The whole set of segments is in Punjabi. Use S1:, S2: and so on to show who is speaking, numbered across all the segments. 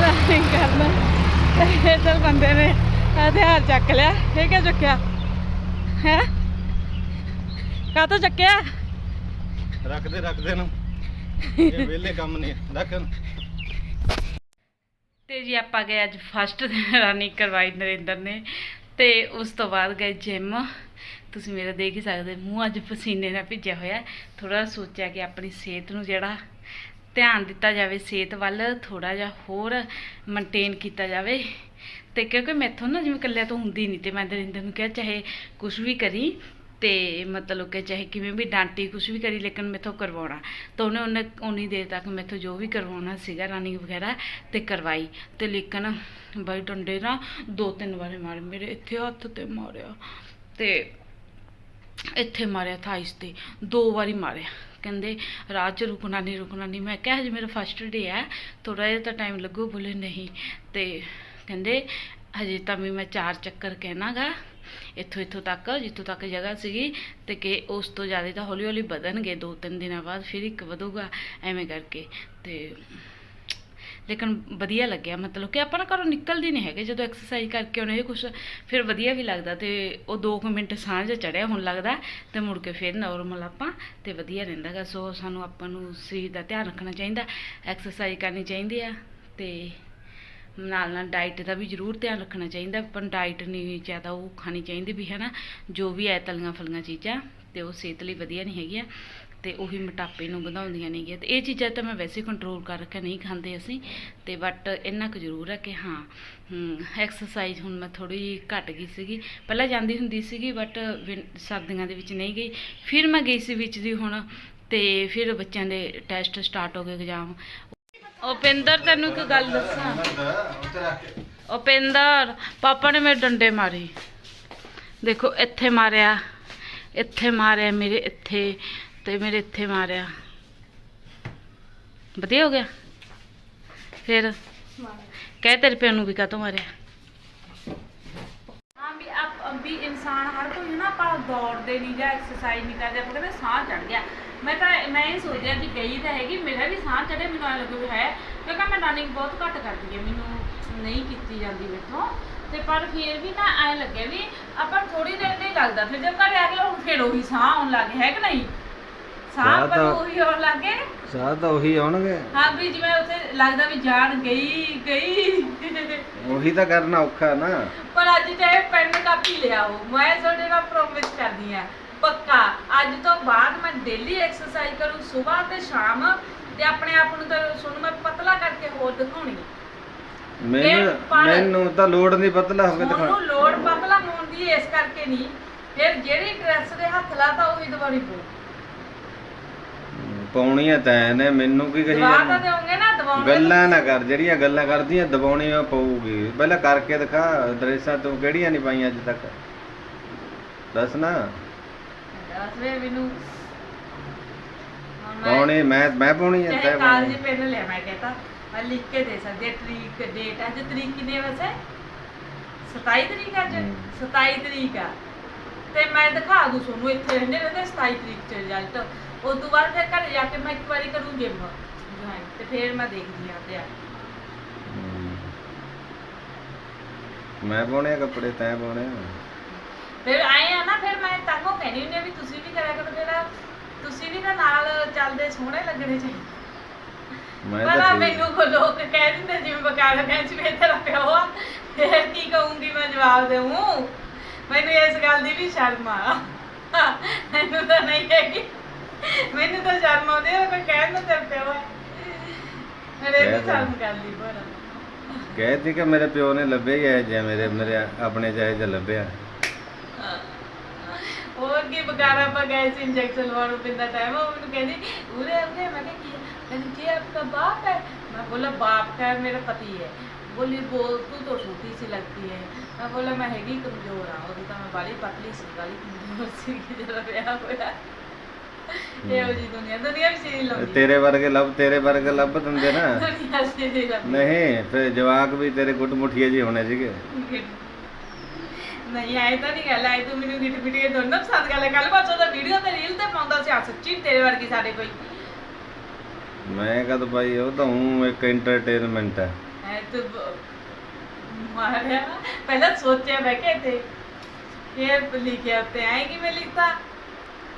S1: ਰਨਿੰਗ ਕਰਨਾ। ਤੇ ਇਧਰ ਬੰਦੇ ਨੇ ਹਥਿਆਰ ਚੱਕ ਲਿਆ। ਇਹ ਕਿਉਂ ਚੱਕਿਆ। ਹੈ? ਕਾਹਤੋਂ ਚੱਕਿਆ?
S2: ਰੱਖਦੇ ਰੱਖਦੇ ਨੂੰ। ਇਹ ਵਿਹਲੇ ਕੰਮ ਨੇ ਰੱਖ
S1: ਤੇ ਜੀ ਆਪਾਂ ਗਏ ਅੱਜ ਫਸਟ ਰਨਿੰਗ ਕਰਵਾਈ ਨਰਿੰਦਰ ਨੇ। ਤੇ ਉਸ ਤੋਂ ਬਾਅਦ ਗਏ ਜਿਮ ਤੁਸੀਂ ਮੇਰਾ ਦੇਖ ਹੀ ਸਕਦੇ ਮੂੰਹ ਅੱਜ ਪਸੀਨੇ ਨਾਲ ਭਿੱਜਿਆ ਹੋਇਆ। ਥੋੜਾ ਸੋਚਿਆ ਕਿ ਆਪਣੀ ਸਿਹਤ ਨੂੰ ਜਿਹੜਾ ਧਿਆਨ ਦਿੱਤਾ ਜਾਵੇ, ਸਿਹਤ ਵੱਲ ਥੋੜਾ ਜਿਹਾ ਹੋਰ ਮੇਨਟੇਨ ਕੀਤਾ ਜਾਵੇ। ਤੇ ਕਿਉਂਕਿ ਮੈਥੋਂ ਨਾ ਜਿਵੇਂ ਇਕੱਲਿਆਂ ਤੋਂ ਹੁੰਦੀ ਨਹੀਂ ਤੇ ਮੈਂ ਦਰਿੰਦਰ ਨੂੰ ਕਿਹਾ ਚਾਹੇ ਕੁਝ ਵੀ ਕਰੀ, ਤੇ ਮਤਲਬ ਕਿ ਚਾਹੇ ਕਿਵੇਂ ਵੀ ਡਾਂਟੀ ਕੁਝ ਵੀ ਕਰੀ, ਲੇਕਿਨ ਮੈਥੋਂ ਕਰਵਾਉਣਾ। ਤਾਂ ਉਹਨੇ ਉਹਨੇ ਉਨੀ ਦੇਰ ਤੱਕ ਮੈਥੋਂ ਜੋ ਵੀ ਕਰਵਾਉਣਾ ਸੀਗਾ ਰਨਿੰਗ ਵਗੈਰਾ, ਤੇ ਕਰਵਾਈ। ਤੇ ਲੇਕਿਨ ਬਾਈ ਡੰਡੇ ਨਾ ਦੋ ਤਿੰਨ ਵਾਰੇ ਮਾਰੇ, ਮੇਰੇ ਇੱਥੇ ਹੱਥ ਤੇ ਮਾਰਿਆ। ਤੇ ਇੱਥੇ ਮਾਰਿਆ ਥਾਈਸ ਤੇ, ਦੋ ਵਾਰੀ ਮਾਰਿਆ। ਕਹਿੰਦੇ ਰਾਹ 'ਚ ਰੁਕਣਾ ਨਹੀਂ ਰੁਕਣਾ ਨਹੀਂ ਮੈਂ ਕਿਹਾ, ਹਜੇ ਮੇਰਾ ਫਸਟ ਡੇ ਹੈ। ਥੋੜਾ ਜਿਹਾ ਤਾਂ ਟਾਈਮ ਲੱਗੂ। ਬੋਲੇ, ਨਹੀਂ। ਤੇ ਕਹਿੰਦੇ, ਹਜੇ ਤਾਂ ਵੀ ਮੈਂ ਚਾਰ ਚੱਕਰ ਕਹਿਣਾਗਾ। ਇੱਥੋਂ ਇੱਥੋਂ ਤੱਕ, ਜਿੱਥੋਂ ਤੱਕ ਜਗ੍ਹਾ ਸੀਗੀ ਤੇ ਕਿ ਉਸ ਤੋਂ ਜ਼ਿਆਦਾ ਤਾਂ ਹੌਲੀ ਹੌਲੀ ਵਧਣਗੇ, ਦੋ ਤਿੰਨ ਦਿਨਾਂ ਬਾਅਦ ਫਿਰ ਇੱਕ ਵਧੂਗਾ, ਐਵੇਂ ਕਰਕੇ। ਤੇ ਲੇਕਿਨ ਵਧੀਆ ਲੱਗਿਆ ਮਤਲਬ ਕਿ ਆਪਾਂ ਨਾ ਘਰੋਂ ਨਿਕਲਦੇ ਨਹੀਂ ਹੈਗੇ, ਜਦੋਂ ਐਕਸਰਸਾਈਜ਼ ਕਰਕੇ ਆਉਣੇ ਇਹ ਕੁਛ ਫਿਰ ਵਧੀਆ ਵੀ ਲੱਗਦਾ ਤੇ ਉਹ 2 ਮਿੰਟ ਸਾਂਝ ਚੜਿਆ ਹੁਣ ਲੱਗਦਾ ਤੇ ਮੁੜ ਕੇ ਫਿਰ ਨਾਰਮਲ ਆਪਾਂ ਤੇ ਵਧੀਆ ਰਹਿੰਦਾ ਗਾ। ਸੋ ਸਾਨੂੰ ਆਪਾਂ ਨੂੰ ਸਰੀਰ ਦਾ ਧਿਆਨ ਰੱਖਣਾ ਚਾਹੀਦਾ ਐਕਸਰਸਾਈਜ਼ ਕਰਨੀ ਚਾਹੀਦੀ ਆ ਤੇ ਨਾਲ ਨਾਲ ਡਾਈਟ ਦਾ ਵੀ ਜ਼ਰੂਰ ਧਿਆਨ ਰੱਖਣਾ ਚਾਹੀਦਾ, ਪਰ ਡਾਈਟ ਨਹੀਂ ਜ਼ਿਆਦਾ ਉਹ ਖਾਣੀ ਚਾਹੀਦੀ ਵੀ ਹੈ ਨਾ ਜੋ ਵੀ ਹੈ ਤਲੀਆਂ ਫਲੀਆਂ ਚੀਜ਼ਾਂ ਤੇ ਉਹ ਸਿਹਤ ਲਈ ਵਧੀਆ ਨਹੀਂ ਹੈਗੀਆਂ। ਤੇ ਉਹੀ ਮੋਟਾਪੇ ਨੂੰ ਵਧਾਉਂਦੀਆਂ ਨੇਗੀਆਂ ਤੇ ਇਹ ਚੀਜ਼ਾਂ ਤਾਂ ਮੈਂ ਵੈਸੇ ਕੰਟਰੋਲ ਕਰ ਰੱਖਿਆ, ਨਹੀਂ ਖਾਂਦੇ ਅਸੀਂ ਤੇ ਬਟ ਇੰਨਾ ਕੁ ਜ਼ਰੂਰ ਹੈ ਕਿ ਹਾਂ ਐਕਸਰਸਾਈਜ਼ ਹੁਣ ਮੈਂ ਥੋੜੀ ਜਿਹੀ ਘਟ ਗਈ ਸੀਗੀ, ਪਹਿਲਾਂ ਜਾਂਦੀ ਹੁੰਦੀ ਸੀਗੀ ਬਟ ਸਰਦੀਆਂ ਦੇ ਵਿੱਚ ਨਹੀਂ ਗਈ, ਫਿਰ ਮੈਂ ਗਈ ਸੀ ਵਿੱਚ ਦੀ ਹੁਣ ਤੇ ਫਿਰ ਬੱਚਿਆਂ ਦੇ ਟੈਸਟ ਸਟਾਰਟ ਹੋ ਗਏ ਐਗਜ਼ਾਮ ਉਪਿੰਦਰ, ਤੈਨੂੰ ਇੱਕ ਗੱਲ ਦੱਸਾਂ? ਉਪਿੰਦਰ, ਪਾਪਾ ਨੇ ਮੇਰੇ ਡੰਡੇ ਮਾਰੇ। ਦੇਖੋ, ਇੱਥੇ ਮਾਰਿਆ ਇੱਥੇ ਮਾਰਿਆ ਮੇਰੇ ਇੱਥੇ। ਤੇ ਮੇਰੇ ਇੱਥੇ ਮਾਰਿਆ। ਵਧੀਆ ਹੋ ਗਿਆ? ਫਿਰ ਕਹਿ ਤੇਰੇ ਪਿਓ ਨੂੰ ਵੀ ਕਾਹਤੋਂ ਮਾਰਿਆ? ਹਾਂ ਵੀ ਆਪ, ਵੀ ਇਨਸਾਨ ਹਰ ਕੋਈ ਨਾ ਆਪਾਂ ਦੌੜਦੇ ਨਹੀਂ ਜਾਂ ਐਕਸਰਸਾਈਜ਼ ਨਹੀਂ ਕਰਦੇ, ਆਪਾਂ ਕਹਿੰਦੇ ਸਾਹ ਚੜ ਗਿਆ। ਮੈਂ ਤਾਂ, ਮੈਂ ਇਹ ਸੋਚਿਆ ਕਿ ਗਈ ਤਾਂ ਹੈਗੀ, ਮੇਰਾ ਵੀ ਸਾਹ ਚੜੇ ਮੈਨੂੰ ਐ ਲੱਗੂ ਹੈ। ਕਿਉਂਕਿ ਮੈਂ ਰਨਿੰਗ ਬਹੁਤ ਘੱਟ ਕਰਦੀ ਹਾਂ, ਮੈਨੂੰ ਨਹੀਂ ਕੀਤੀ ਜਾਂਦੀ ਮੇਥੋਂ। ਤੇ ਪਰ ਫਿਰ ਵੀ ਨਾ ਐ ਲੱਗਿਆ ਵੀ ਆਪਾਂ ਥੋੜੀ ਦੇਰ ਨਹੀਂ ਲੱਗਦਾ, ਫਿਰ ਜਦ ਘਰੇ ਆ ਕੇ ਹੁਣ ਫਿਰ ਉਹੀ ਸਾਹ ਆਉਣ ਲੱਗ ਹੈ ਕਿ ਨਹੀਂ? ਸਾਹ ਪਰ
S2: ਤਾਂ-
S1: ਉਹੀ ਆਉਣ ਲੱਗੇ
S2: ਸਾਹ ਤਾਂ ਉਹੀ ਆਉਣਗੇ।
S1: ਹਾਂ ਵੀ ਜਿਵੇਂ ਉੱਥੇ ਲੱਗਦਾ ਵੀ ਜਾਨ ਗਈ ਗਈ।
S2: ਉਹੀ ਤਾਂ ਕਰਨਾ ਔਖਾ ਨਾ।
S1: ਪਰ ਅੱਜ ਚਾਹੇ ਪੈਨ ਕਾਪੀ ਲਿਆਓ ਮੈਂ ਤੁਹਾਡੇ ਨਾਲ ਪ੍ਰੋਮਿਸ ਕਰਦੀ ਆ ਪੱਕਾ। ਅੱਜ ਤੋਂ ਬਾਅਦ ਮੈਂ ਡੇਲੀ ਐਕਸਰਸਾਈਜ਼ ਕਰੂੰ ਸਵੇਰ ਤੇ ਸ਼ਾਮ। ਤੇ ਆਪਣੇ ਆਪ ਨੂੰ ਤਾਂ ਸੁਣ ਮੈਂ ਪਤਲਾ ਕਰਕੇ ਹੋਰ ਦਿਖਾਉਣੀ।
S2: ਮੈਨੂੰ
S1: ਪਰ-
S2: ਮੈਨੂੰ ਤਾਂ ਲੋੜ ਨਹੀਂ ਪਤਲਾ ਹੋ ਕੇ
S1: ਉਹਨੂੰ
S2: ਦਿਖਾ
S1: ਲੋੜ ਪਤਲਾ ਹੋਣ ਦੀ ਇਸ ਕਰਕੇ ਨਹੀਂ। ਫਿਰ ਜਿਹੜੀ ਡਰੈਸ ਦੇ ਹੱਥ ਲਾਤਾ ਉਹੀ ਦਵਾਰੀ ਪੋ
S2: ਪਾਉਣੀਆਂ ਤੈਂ ਨੇ ਮੈਨੂੰ ਕੀ ਕਹੀ
S1: ਦਵਾ ਤਾਂ
S2: ਜਾਂਦਾ?
S1: ਦੇਵੋਗੇ ਨਾ ਦਵਾਉਣੇ
S2: ਗੱਲਾਂ ਨਾ ਕਰ ਜਿਹੜੀਆਂ ਗੱਲਾਂ ਕਰਦੀਆਂ ਦਬਾਉਣੀਆਂ ਪਊਗੀ। ਪਹਿਲਾਂ ਕਰਕੇ ਦਿਖਾ ਡਰੈਸਾਂ ਤੂੰ ਕਿਹੜੀਆਂ ਨਹੀਂ ਪਾਈਆਂ ਅੱਜ ਤੱਕ? ਦੱਸ ਨਾ।
S1: ਦੱਸ ਵੇ ਮੈਨੂੰ। ਹੁਣ ਮੈਂ-
S2: ਪਾਉਣੀ ਮੈਂ ਮੈਂ ਪਾਉਣੀ ਹੈ
S1: ਚਾਹੇ
S2: ਤੈਂ
S1: ਕਾਗਜ਼ੀ
S2: ਪਾਉਣੀ
S1: ਪੈਨ ਲਿਆ ਮੈਂ ਕਹਤਾ। ਮੈਂ ਲਿਖ ਕੇ ਦੇ ਸਕਦੀ ਹਾਂ ਤਰੀਕ ਡੇਟ ਅੱਜ ਤਰੀਕ ਕਿੰਨੀ ਹੈ ਵੈਸੇ? 27 ਤਰੀਕ ਅੱਜ?
S2: ਹਮ।
S1: 27 ਤਰੀਕ ਆ। ਤੇ ਮੈਂ ਦਿਖਾ ਦੂੰ ਤੁਹਾਨੂੰ ਇੱਥੇ ਰਹਿੰਦੇ ਰਹਿੰਦੇ 27 ਤਰੀਕ ਚ ਰਿਜ਼ਲਟ ਉਸ ਤੋਂ ਬਾਅਦ ਫਿਰ ਘਰੇ ਜਾ ਕੇ ਮੈਂ ਇੱਕ ਵਾਰੀ ਕਰੂੰ ਜਿਮ ਜੁਆਇਨ ਤੇ ਫਿਰ ਮੈਂ ਦੇਖਦੀ ਆ ਤੇ
S2: ਹਮ। ਮੈਂ ਪਾਉਣੇ ਆ ਕੱਪੜੇ ਤੈਂ ਪਾਉਣੇ ਆ?
S1: ਫਿਰ ਆਏ ਆ ਨਾ ਫਿਰ ਮੈਂ ਤਾਂ ਉਹ ਕਹਿੰਦੀ ਹੁੰਦੀ ਆ ਵੀ ਤੁਸੀਂ ਵੀ ਕਰਿਆ ਕਰੋ ਜਿਹੜਾ ਤੁਸੀਂ ਵੀ ਤਾਂ ਨਾਲ ਚੱਲਦੇ ਸੋਹਣੇ ਲੱਗਣੇ ਚਾਹੀਦੇ।
S2: ਮੈਂ
S1: ਪਰ
S2: ਤਾਂ ਠੀਕ-
S1: ਮੈਨੂੰ ਕੋ ਲੋਕ ਕਹਿ ਦਿੰਦੇ ਜਿਵੇਂ ਬਕਾਲਾ ਕਹਿੰਚ ਵੀ ਤੇਰਾ ਪਿਓ ਆ ਫਿਰ ਕੀ ਕਹੂੰਗੀ ਮੈਂ ਜਵਾਬ ਦੇਵਾਂ ਮੈਨੂੰ ਇਸ ਗੱਲ ਦੀ ਵੀ ਸ਼ਰਮ ਆ। ਮੈਨੂੰ ਤਾਂ ਨਹੀਂ ਹੈਗੀ। ਮੈਨੂੰ ਤਾਂ ਸ਼ਰਮ ਆਉਂਦੀ ਹੈ ਕੋਈ ਕਹਿਣ ਨੂੰ ਦਿੰਦੇ ਹੋ ਮੇਰੇ ਵੀ ਸ਼ਰਮ ਕਰਦੀ ਪਰ
S2: ਕਹਿਤੀ ਕਿ ਮੇਰੇ ਪਿਓ ਨੇ ਲੱਭੇ ਗਿਆ ਜੇ ਮੇਰੇ ਮੇਰੇ ਆਪਣੇ ਜਾਇਜ਼ ਲੱਭਿਆ।
S1: ਹੋਰ ਕੀ ਬਗਾਰਾ ਪਾ ਗਏ ਸੀ ਇੰਜੈਕਸ਼ਨ ਲਵਾਉਣ ਪਿੰਦਾ ਟਾਈਮ ਉਹ ਮੈਨੂੰ ਕਹਿੰਦੀ ਉਰੇ ਆਪਣੇ ਮੈਂ ਕਿਹਾ ਕੀ ਕਹਿੰਦੀ ਜੀ ਆਪਕਾ ਬਾਪ ਹੈ? मैं बोला बाप का है मेरा पति है बोली बोल तू तो छोटी सी लगती है मैं बोला मैं हैगी कमज़ोर हाँ और मैं बाली पतली सी बाली कमज़ोर सी जरा ब्याह होया ਇਹੋ ਜੀ ਦੁਨੀਆ ਦੁਨੀਆ ਵੀ ਸੀ ਲੰਦੀ
S2: ਤੇਰੇ ਵਰਗੇ ਲੱਭ ਤੇਰੇ ਵਰਗੇ ਲੱਭ ਦਿੰਦੇ ਨਾ।
S1: ਦੁਨੀਆ
S2: ਨਹੀਂ ਫਿਰ ਜਵਾਕ ਵੀ ਤੇਰੇ ਗੁੱਟ ਮੁਠੀਏ ਜੀ ਹੋਣੇ ਸੀਗੇ।
S1: ਨਹੀਂ ਆਏ ਤਾਂ ਨਹੀਂ ਗੱਲ ਆਏ ਤੂੰ ਮੈਨੂੰ ਗਿੱਟ ਪਿੱਟ ਕੇ ਦੋਨੋਂ ਪਸੰਦ ਕਰ ਲੈ। ਕੱਲ ਪਾਸੋਂ ਦਾ ਵੀਡੀਓ ਤੇ ਰੀਲ ਤੇ ਪਾਉਂਦਾ ਸੀ ਆ ਸੱਚੀ ਤੇਰੇ ਵਰਗੀ ਸਾਡੇ ਕੋਈ।
S2: ਮੈਂ ਕਦ ਭਾਈ ਉਹ ਤਾਂ ਹੂੰ ਇੱਕ ਐਂਟਰਟੇਨਮੈਂਟ ਹੈ
S1: ਐ ਤੇ ਮਾਰਿਆ ਪਹਿਲਾਂ ਸੋਚਿਆ ਮੈਂ ਕਿ ਤੇ ਫਿਰ ਲਿਖਿਆ ਤੇ ਆਏ ਕਿ ਮੈਂ ਲਿਖਤਾ?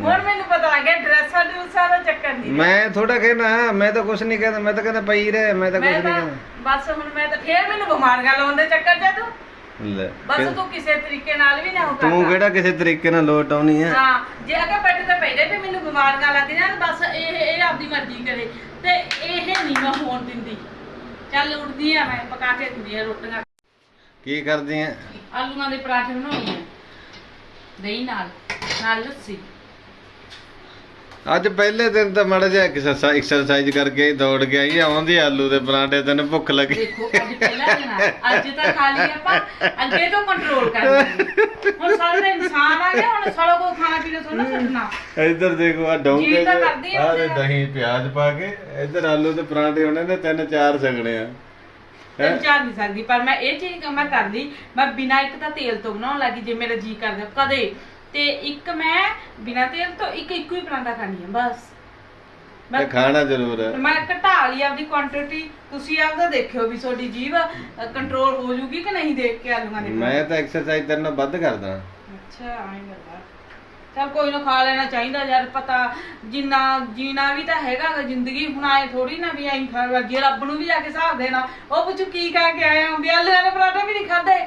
S1: ਹੁਣ ਮੈਨੂੰ ਪਤਾ ਲੱਗ ਗਿਆ ਡਰੈਸਾਂ ਡਰੂਸਾਂ ਦਾ ਚੱਕਰ ਨਹੀਂ
S2: ਮੈਂ ਥੋੜਾ ਕਹਿਣਾ ਮੈਂ ਤਾਂ ਕੁਝ ਨਹੀਂ ਕਹਿੰਦਾ ਮੈਂ ਤਾਂ ਕਹਿੰਦਾ ਪਈ ਰਹਿ ਮੈਂ ਤਾਂ ਕੁਝ
S1: ਮੈਂ
S2: ਨਹੀਂ
S1: ਤਾਂ
S2: ਕਹਿੰਦਾ।
S1: ਬਸ ਹੁਣ ਮੈਂ ਤਾਂ ਫੇਰ ਮੈਨੂੰ ਬਿਮਾਰੀਆਂ ਲਾਉਣ ਦੇ ਚੱਕਰ ਚ ਤੂੰ।
S2: ਲੈ
S1: ਬਸ ਤੂੰ ਕਿਸੇ ਤਰੀਕੇ ਨਾਲ ਵੀ ਨਾ ਹੋ
S2: ਤੂੰ ਕਿਹੜਾ ਕਿਸੇ ਤਰੀਕੇ ਨਾਲ ਲੋਟ ਆਉਣੀ ਆ?
S1: ਹਾਂ ਜੇ ਅਗੇ ਬੈੱਡ ਤੇ ਪੈ ਜਾਏ ਤੇ ਮੈਨੂੰ ਬਿਮਾਰੀਆਂ ਲੱਗ ਜਾਣ ਬਸ ਇਹ ਇਹ ਆਪਦੀ ਮਰਜ਼ੀ ਕਰੇ। ਤੇ ਇਹ ਨਹੀਂ ਮੈਂ ਹੋਣ ਦਿੰਦੀ। ਚੱਲ ਉੱਠਦੀ ਆ ਮੈਂ ਪਕਾ ਕੇ ਦਿੰਦੀ ਆ ਰੋਟੀਆਂ।
S2: ਕੀ ਕਰਦੀ ਆ?
S1: ਆਲੂਆਂ ਦੇ ਪਰਾਠੇ ਬਣਾਉਣੇ ਆ। ਦਹੀਂ ਨਾਲ ਨਾਲ ਲੱਸੀ।
S2: ਅੱਜ ਪਹਿਲੇ ਦਿਨ ਤਾਂ ਮੜ ਜਾ ਐਕਸਰਸਾਈਜ਼ ਕਰਕੇ ਦੌੜ ਗਿਆ ਹੀ ਆਉਂਦੀ ਆਲੂ ਦੇ ਪਰਾਂਠੇ ਤੈਨੂੰ ਭੁੱਖ ਲੱਗੀ।
S1: ਦੇਖੋ ਅੱਜ ਪਹਿਲਾ ਦਿਨ ਆ। ਅੱਜ ਤਾਂ ਖਾ ਲਈ ਆਪਾਂ ਅੱਗੇ ਤੋਂ ਕੰਟਰੋਲ ਕਰਨਾ ਹੁਣ ਸਾਰਾ ਦਿਨ ਇਨਸਾਨ ਆ ਗਿਆ ਹੁਣ ਸਾਰਾ ਕੋ ਖਾਣਾ ਪੀਣਾ ਥੋੜਾ ਛੱਡਣਾ।
S2: ਇੱਧਰ ਦੇਖੋ ਆ ਡੋਂਗੇ
S1: ਜੀ ਤਾਂ ਕਰਦੀ ਆ
S2: ਆ ਦੇ
S1: ਤੇਰਾ।
S2: ਦਹੀਂ ਪਿਆਜ਼ ਪਾ ਕੇ ਇੱਧਰ ਆਲੂ ਦੇ ਪਰਾਂਠੇ ਹੋਣੇ ਨੇ ਤਿੰਨ ਚਾਰ ਸਗਣੇ ਆ। ਹੈਂ?
S1: ਤਿੰਨ ਚਾਰ ਨਹੀਂ ਸਕਦੀ ਪਰ ਮੈਂ ਇਹ ਚੀਜ਼ ਮੈਂ ਕਰਦੀ ਮੈਂ ਬਿਨਾਂ ਇੱਕ ਤਾਂ ਤੇਲ ਤੋਂ ਬਣਾਉਣ ਲੱਗੀ ਜੇ ਮੇਰਾ ਜੀ ਕਰਦਾ ਕਦੇ ਤੇ ਇੱਕ ਮੈਂ ਬਿਨਾਂ ਤੇਲ ਤੋਂ ਇੱਕ ਇੱਕੋ ਹੀ ਪਰਾਂਠਾ ਖਾਣੀ ਆ ਬਸ। ਮੈਂ
S2: ਤੇ ਖਾਣਾ ਜ਼ਰੂਰ ਹੈ।
S1: ਮੈਂ ਘਟਾ ਲਈ ਆਪਦੀ ਕੁਆਂਟੀਟੀ ਤੁਸੀਂ ਆਪਦਾ ਦੇਖਿਓ ਵੀ ਤੁਹਾਡੀ ਜੀਭ ਕੰਟਰੋਲ ਹੋ ਜੂਗੀ ਕਿ ਨਹੀਂ ਦੇਖ ਕੇ ਆਲੂਆਂ ਦੇ
S2: ਮੈਂ ਤਾਂ ਐਕਸਰਸਾਈਜ਼ ਤੇਰੇ ਨਾਲ ਵੱਧ ਕਰਦਾ।
S1: ਅੱਛਾ ਆਈ ਗੱਲਾਂ ਚਲ ਕੋਈ ਨਾ ਖਾ ਲੈਣਾ ਚਾਹੀਦਾ ਯਾਰ ਪਤਾ ਜਿੰਨਾ ਜੀਣਾ ਵੀ ਤਾਂ ਹੈਗਾ ਗਾ ਜ਼ਿੰਦਗੀ ਹੁਣ ਆਏ ਥੋੜੀ ਨਾ ਵੀ ਐਂ ਖਾ ਜੇ ਰੱਬ ਨੂੰ ਵੀ ਜਾ ਕੇ ਹਿਸਾਬ ਦੇਣਾ। ਉਹ ਪੁੱਛੂ ਕੀ ਖਾ ਕੇ ਆਏ ਹੋ ਵੀ ਆਲੂ ਵਾਲੇ ਪਰਾਠੇ ਵੀ ਨਹੀਂ ਖਾਦੇ।